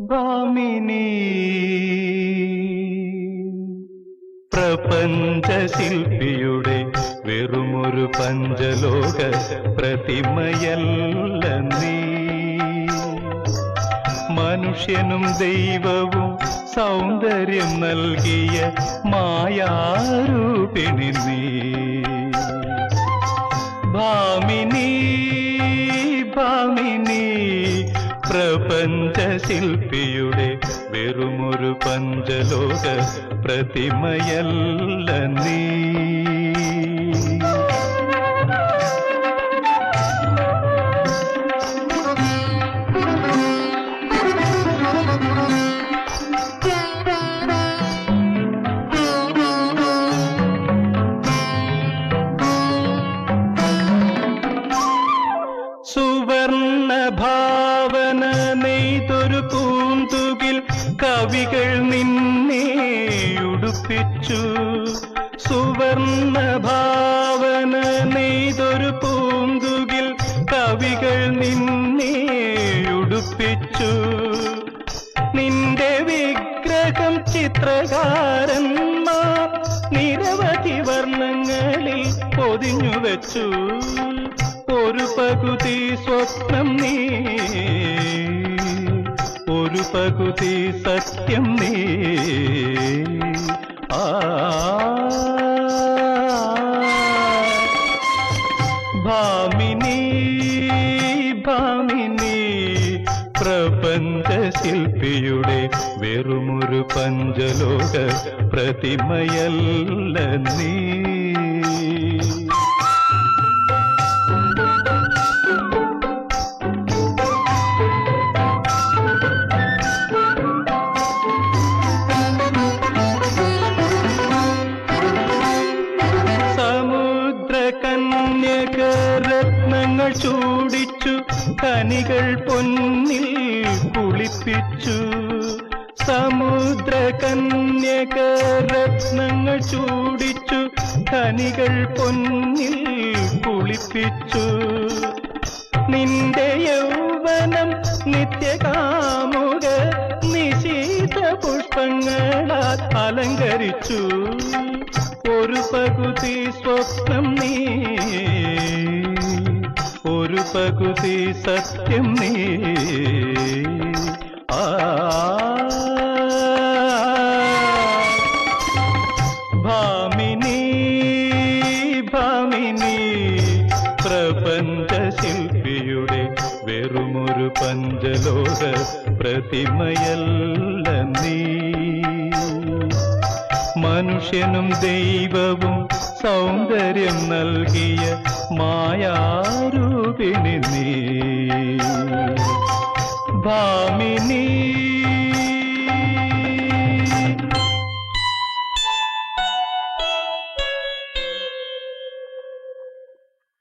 ഭാമിനി പ്രപഞ്ചശില്പിയുടെ വെറുമൊരു പഞ്ചലോക പ്രതിമയല്ല നീ. മനുഷ്യനും ദൈവവും സൗന്ദര്യം നൽകിയ മായാരൂപിണി നീ. ഭാമിനീ ഭാമിനി പ്രപഞ്ച ശില്പിയുടെ വെറുമൊരു പഞ്ചലോക പ്രതിമയല്ല നീ. കവികൾ നിന്നെ ഉടുപ്പിച്ചു. സുവർണ ഭാവന നെയ്തൊരു പൂന്തുകിൽ കവികൾ നിന്നെ ഉടുപ്പിച്ചു. നിന്റെ വിഗ്രഹം ചിത്രകാരന്മാർ നിരവധി വർണങ്ങളിൽ പൊതിഞ്ഞു വെച്ചു. ഒരു പകുതി സ്വപ്നം നീ ഒരു പകുതി സത്യം നീ. ആ. ഭാമിനി ഭാമിനി പ്രപഞ്ച ശില്പിയുടെ വെറുമൊരു പഞ്ചലോക പ്രതിമയല്ല നീ. ചൂടിച്ചു കനികൾ പൊന്നിൽ കുളിപ്പിച്ചു. സമുദ്ര കന്യക രത്നങ്ങൾ ചൂടിച്ചു കനികൾ പൊന്നിൽ കുളിപ്പിച്ചു. നിന്റെ യൗവനം നിത്യകാമുക നിശീത പുഷ്പങ്ങളാൽ അലങ്കരിച്ചു. ഒരു പകുതി സ്വപ്നം നീ ഒരു പകുതി സത്യം നീ. ആ. ഭാമിനി ഭാമിനി പ്രപഞ്ചശില്പിയുടെ വെറും വെറുമൊരു പഞ്ചലോക പ്രതിമയല്ല നീ. മനുഷ്യനും ദൈവവും സൗന്ദര്യം നൽകിയ നീ ഭാമിനി